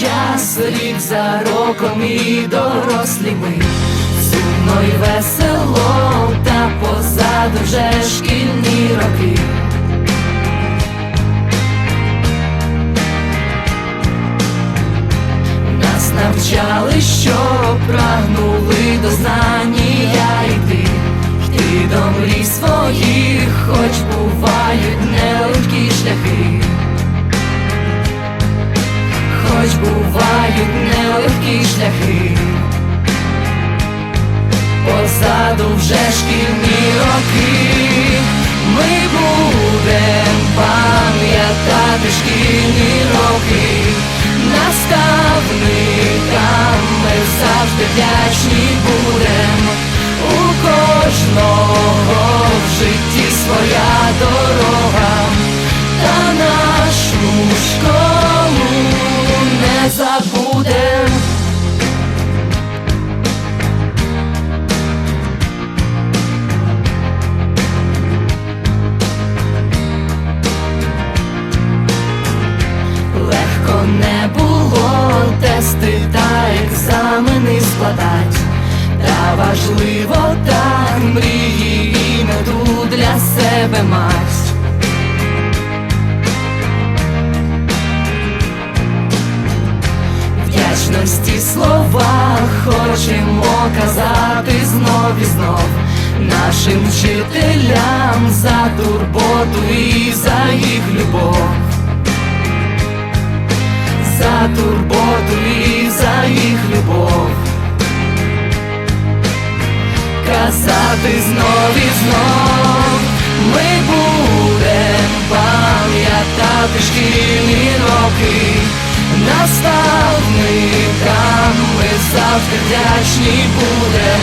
час, рік за роком і дорослі ми Сумно й весело, та позаду вже шкільні роки. Нас навчали, що прагнули до знання йти, йти до мрій своїх, хоч позаду вже шкільні роки, ми будем пам'ятати шкільні роки. Наставникам ми завжди вдячні будем не було тести та екзамени складать, та важливо так мрії і мету для себе мать. Вдячності слова хочемо казати знов і знов. Нашим вчителям за турботу і за їх любов турботу і за їх любов. Казати знов і знов ми будем пам'ятати шкільні роки, наставникам ми завжди вдячні будем.